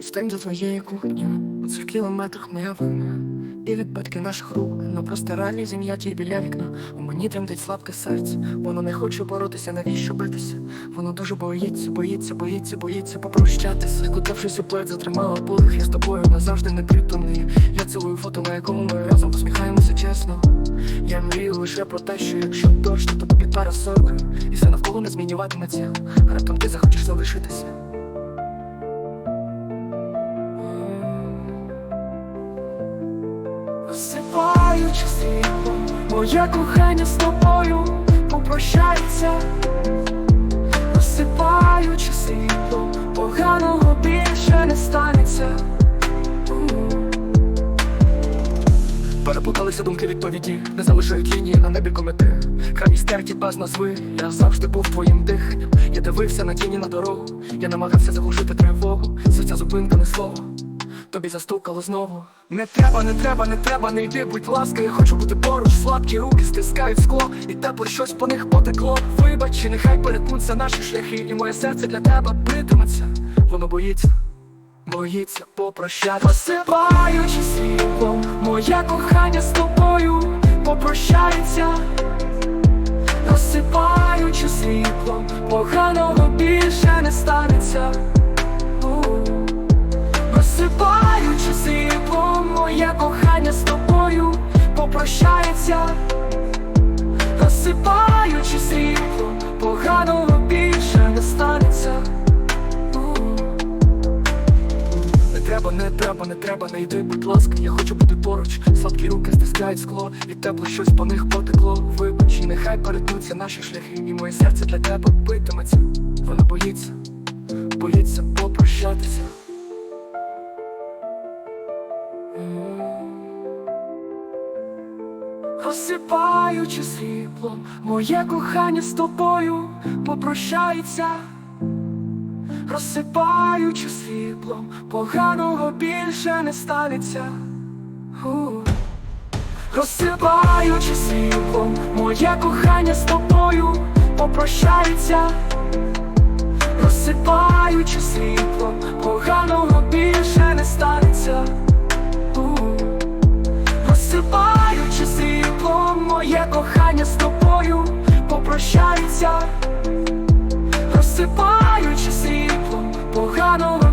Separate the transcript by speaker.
Speaker 1: Підстань за твоєю кухні, у цих кілометрах моя вина. І відбитки наших рук, но просто реальні зім'яті біля вікна. У мені тремтить слабке серце, воно не хоче боротися, навіщо битися? Воно дуже боїться, боїться, боїться, боїться попрощатися. Кутавшись у плед, затримала подих, я з тобою назавжди не притомний. Я цілую фото, на якому ми разом посміхаємося чесно. Я мрію лише про те, що якщо дощ, то тобі парасолка І все навколо не змінюватиметься, раптом ти захочеш залишитися Осипаючи світло, моє кохання з тобою попрощається, Розсипаючи світло, поганого більше не станеться. Переплуталися думки відповіді, не залишають лінії на небі комети. Крані стерті без назви, я завжди був твоїм диханням. Я дивився на тіні на дорогу, я намагався заглушити тривогу, серця зупинка не слово. Тобі застукало знову. Не треба, не треба, не треба, не йди, будь ласка, я хочу бути поруч, слабкі руки стискають скло, і тепло щось по них потекло. Вибач, і нехай перетнуться наші шляхи, і моє серце для тебе битиметься. Воно боїться, боїться попрощати. Посипаючи світлом, моє кохання з тобою попрощається. Розсипаючи світлом, поганого більше не станеться. Попрощається, розсипаючи світлом, поганого більше не станеться. Не треба, не треба, не треба, не йди, будь ласка, я хочу бути поруч. Сладкі руки стискають скло, і тепло щось по них потекло. Вибач, і нехай перетнуться наші шляхи, і моє серце для тебе битиметься. Вона боїться, боїться попрощатися. Розсипаючи світлом, моє кохання з тобою попрощається, розсипаючи світлом, поганого більше не станеться. Розсипаючи світлом, моє кохання з тобою попрощається, розсипаючи світлом, моє кохання з тобою попрощається, розсипаючи світло поганого